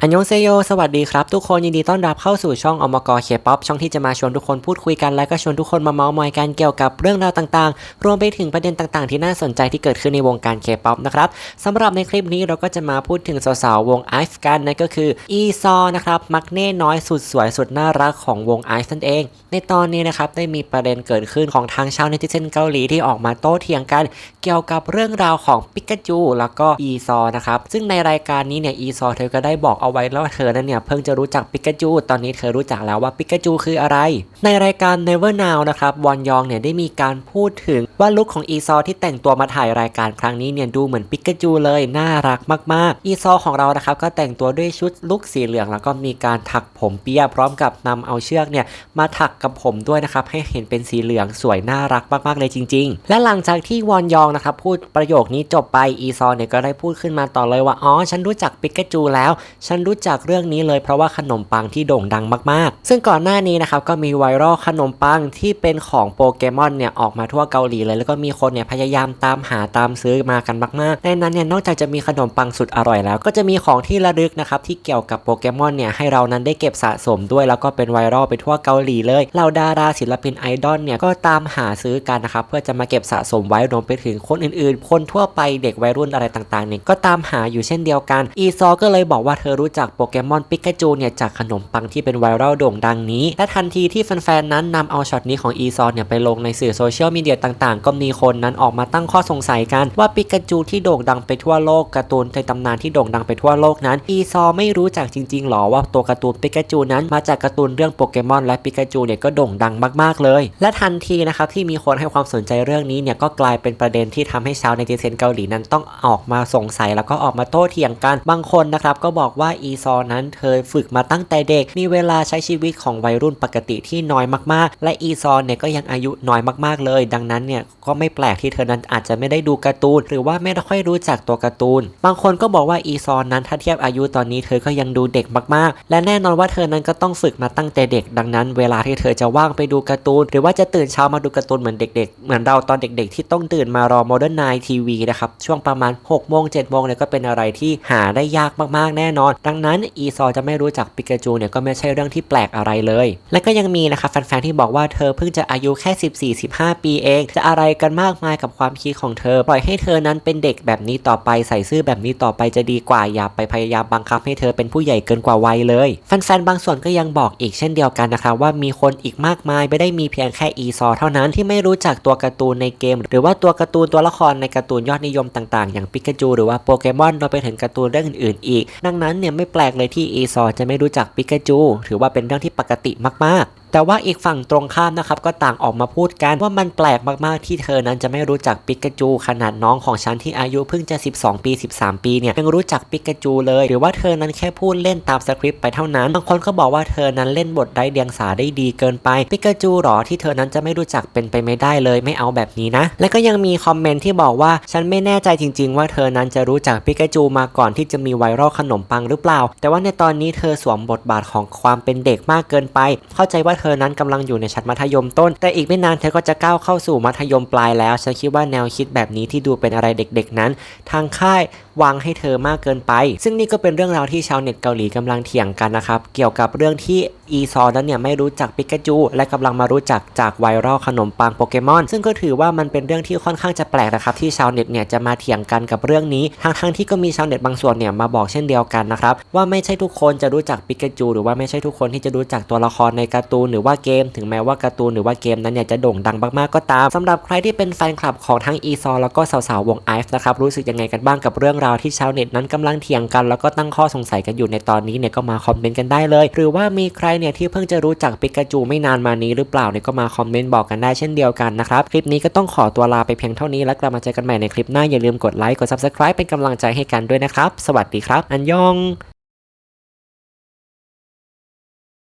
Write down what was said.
อันยงเซโย สวัสดีครับ ทุกคนยินดีต้อนรับเข้าสู่ช่องอมกเคป๊อปช่องที่จะมาชวนทุกคนพูดคุยกัน และก็ชวนทุกคนมาเมาส์มอยกันเกี่ยวกับเรื่องราวต่างๆ รวมไปถึงประเด็นต่างๆ ที่น่าสนใจที่เกิดขึ้นในวงการเคป๊อปนะครับสำหรับในคลิปนี้เราก็จะมาพูดถึงสาวๆวงไอฟ์กันนั่นก็คืออีซอนะครับมักเน่น้อยสุดสวยสุดน่ารักของวงไอฟ์นั่นเอง ในตอนนี้นะครับได้มีประเด็นเกิดขึ้นของทางชาวเนติเซนเกาหลีที่ออกมาโต้เถียงกัน เกี่ยวกับเรื่องราวของปิกาจูแล้วก็อีซอนะครับซึ่งในรายการนี้เนี่ยอีซอเธอก็ได้บอกเอาไว้แล้วว่าเธอนั้นเนี่ยเพิ่งจะรู้จักปิกาจูตอนนี้เธอรู้จักแล้วว่าปิกาจูคืออะไร ในรายการ Never Now นะครับวอนยองเนี่ยได้มีการพูดถึงว่าลุคของอีซอที่แต่งตัวมาถ่ายรายการครั้งนี้เนี่ยดูเหมือนปิกาจูเลยน่ารักมากๆ อีซอของเรานะครับก็แต่งตัวด้วยชุดลุคสีเหลือง แล้วก็มีการถักผมเปียพร้อมกับนำเอาเชือกเนี่ยมาถักกับผมด้วยนะครับให้เห็นเป็นสีเหลืองสวยน่ารักมากๆเลยจริง ๆ และหลังจากที่วอนยองนะครับพูดประโยคนี้จบไปอีซอเนี่ยก็ได้พูดขึ้นมาต่อเลยว่าอ๋อฉันรู้จักปิกาจูแล้วฉันรู้จักเรื่องนี้เลยเพราะว่าขนมปังที่โด่งดังมากๆ ซึ่งก่อนหน้านี้นะครับก็มีไวรัลขนมปังที่เป็นของโปเกมอนเนี่ยออกมาทั่วเกาหลีเลยแล้วก็มีคนเนี่ยพยายามตามหาตามซื้อมากันมากๆ ในนั้นเนี่ยนอกจากจะมีขนมปังสุดอร่อยแล้ว ก็จะมีของที่ระลึกนะครับที่เกี่ยวกับโปเกมอนเนี่ยให้เรานั้นได้เก็บสะสมด้วย แล้วก็เป็นไวรัลไปทั่วเกาหลีเลยเหล่าดาราศิลปินไอดอลเนี่ยก็ตามหาซื้อกันนะครับเพื่อจะมาเก็บสะสมไว้รวมไปถึงคนอื่นๆ คนทั่วไปเด็กวัยรุ่นอะไรต่างๆเนี่ยก็ตามหาอยู่เช่นเดียวกันอีซอก็เลยบอกว่าเธอรู้จักโปเกมอนปิกาจูเนี่ยจากขนมปังที่เป็นไวรัลโด่งดังนี้ และทันทีที่แฟนๆนั้นนำเอาช็อตนี้ของอีซอเนี่ยไปลงในสื่อโซเชียลมีเดียต่างๆ ก็มีคนนั้นออกมาตั้งข้อสงสัยกันว่าปิกาจูที่โด่งดังไปทั่วโลกการ์ตูนในตำนานที่โด่งดังไปทั่วโลกนั้น อีซอไม่รู้จักจริงๆหรอว่าตัวการ์ตูนปิกาจูนั้นมาจากการ์ตูนเรื่องโปเกมอนและปิกาจูเนี่ยก็โด่งดังมากๆเลย และทันทีนะครับที่มีคนให้ความสนใจเรื่องนี้เนี่ยก็กลายเป็นประเด็นที่ทำให้ชาวในดิเซนเกาหลีนั้นต้องออกมาสงสัยแล้วก็ออกมาโต้เถียงกันบางคนนะครับก็บอกว่าอีซอนั้นเธอฝึกมาตั้งแต่เด็ก มีเวลาใช้ชีวิตของวัยรุ่นปกติที่น้อยมากๆ และอีซอเนี่ยก็ยังอายุน้อยมากๆเลย ดังนั้นเนี่ยก็ไม่แปลกที่เธอนั้นอาจจะไม่ได้ดูการ์ตูน หรือว่าไม่ได้ค่อยรู้จักตัวการ์ตูน บางคนก็บอกว่าอีซอนนั้นถ้าเทียบอายุตอนนี้เธอก็ยังดูเด็กมากๆ และแน่นอนว่าเธอนั้นก็ต้องฝึกมาตั้งแต่เด็ก ดังนั้น เวลาที่เธอจะว่างไปดูการ์ตูน หรือว่าจะตื่นเช้ามาดูการ์ตูนเหมือนเด็ก ๆ เหมือนเราตอนเด็ก ๆ ที่ต้องตื่นมารอ Modern Night TV นะครับช่วงประมาณ6โมง7โมงเนี่ยก็เป็นอะไรที่หาได้ยากมากๆแน่นอนดังนั้นอีซอจะไม่รู้จักปิกาจูเนี่ยก็ไม่ใช่เรื่องที่แปลกอะไรเลย และก็ยังมีนะครับแฟนๆที่บอกว่าเธอเพิ่งจะอายุแค่ 14-15 ปีเอง จะอะไรกันมากมายกับความคิดของเธอ ปล่อยให้เธอนั้นเป็นเด็กแบบนี้ต่อไปใส่ซื่อแบบนี้ต่อไปจะดีกว่าอย่าไปพยายามบังคับให้เธอเป็นผู้ใหญ่เกินกว่าวัยเลยแฟนๆบางส่วนก็ยังบอกอีกเช่นเดียวกันนะครับว่ามีคนอีกมากมายไม่ได้มีเพียงแค่อีซอเท่านั้นที่ไม่รู้จักตัวการ์ตูนในเกม หรือว่าตัวการ์ตูนตัวละครในการ์ตูนยอดนิยมต่างๆ อย่างปิกาจูหรือว่าโปเกมอนรวมไปถึงการ์ตูนเรื่องอื่นๆอีก ดังนั้นเนี่ยไม่แปลกเลยที่เอซอจะไม่รู้จักปิกาจู ถือว่าเป็นเรื่องที่ปกติมากแต่ว่าอีกฝั่งตรงข้ามนะครับก็ต่างออกมาพูดกันว่ามันแปลกมากๆที่เธอนั้นจะไม่รู้จักปิกาจู ขนาดน้องของฉันที่อายุเพิ่งจะ 12 ปี 13 ปีเนี่ยยังรู้จักปิกาจูเลย หรือว่าเธอนั้นแค่พูดเล่นตามสคริปต์ไปเท่านั้นบางคนก็บอกว่าเธอนั้นเล่นบทไร้เดียงสาได้ดีเกินไปปิกาจูหรอที่เธอนั้นจะไม่รู้จักเป็นไปไม่ได้เลยไม่เอาแบบนี้นะ และก็ยังมีคอมเมนต์ที่บอกว่าฉันไม่แน่ใจจริง ๆ ว่าเธอนั้นจะรู้จักปิกาจูมาก่อนที่จะมีไวรัลขนมปังหรือเปล่า แต่ว่าในตอนนี้เธอสวมบทบาทของความเป็นเด็กมากเกินไป เข้าใจว่าเธอนั้นกำลังอยู่ในชั้นมัธยมต้น แต่อีกไม่นานเธอก็จะก้าวเข้าสู่มัธยมปลายแล้ว ฉันคิดว่าแนวคิดแบบนี้ที่ดูเป็นอะไรเด็กๆนั้น ทางค่ายวางให้เธอมากเกินไป ซึ่งนี่ก็เป็นเรื่องราวที่ชาวเน็ตเกาหลีกำลังเถียงกันนะครับ เกี่ยวกับเรื่องที่อีซอนั้นเนี่ยไม่รู้จักปิกาจู และกำลังมารู้จักจากไวรัลขนมปังโปเกมอน ซึ่งก็ถือว่ามันเป็นเรื่องที่ค่อนข้างจะแปลกนะครับที่ชาวเน็ตเนี่ยจะมาเถียงกันกับเรื่องนี้ทั้งๆที่ก็มีชาวเน็ตบางส่วนเนี่ยมาบอกเช่นเดียวกันนะครับว่าไม่ใช่ทุกคนจะรู้จักปิกาจู หรือว่าไม่ใช่ทุกคนที่จะรู้จักตัวละครในการ์ตูนหรือว่าเกม ถึงแม้ว่าการ์ตูนหรือว่าเกมนั้นเนี่ยจะโด่งดังมากๆก็ตามสำหรับใครที่เป็นแฟนคลับของทั้งอีซอแล้วก็สาวๆวงไอฟ์นะครับรู้สึกยังไงกันบ้างกับเรื่องราวที่ชาวเน็ตนั้นกำลังเถียงกัน แล้วก็ตั้งข้อสงสัยกันอยู่ในตอนนี้เนี่ยก็มาคอมเมนต์กันได้เลย หรือว่ามีใครเนี่ยที่เพิ่งจะรู้จักปิกาจูไม่นานมานี้หรือเปล่าเนี่ยก็มาคอมเมนต์บอกกันได้เช่นเดียวกันนะครับคลิปนี้ก็ต้องขอตัวลาไปเพียงเท่านี้แล้วกลับมาเจอกันใหม่ในคลิปหน้าอย่าลืมกดไลค์กด subscribe เป็นกำลังใจให้กันด้วยนะครับ สวัสดีครับ อันยอง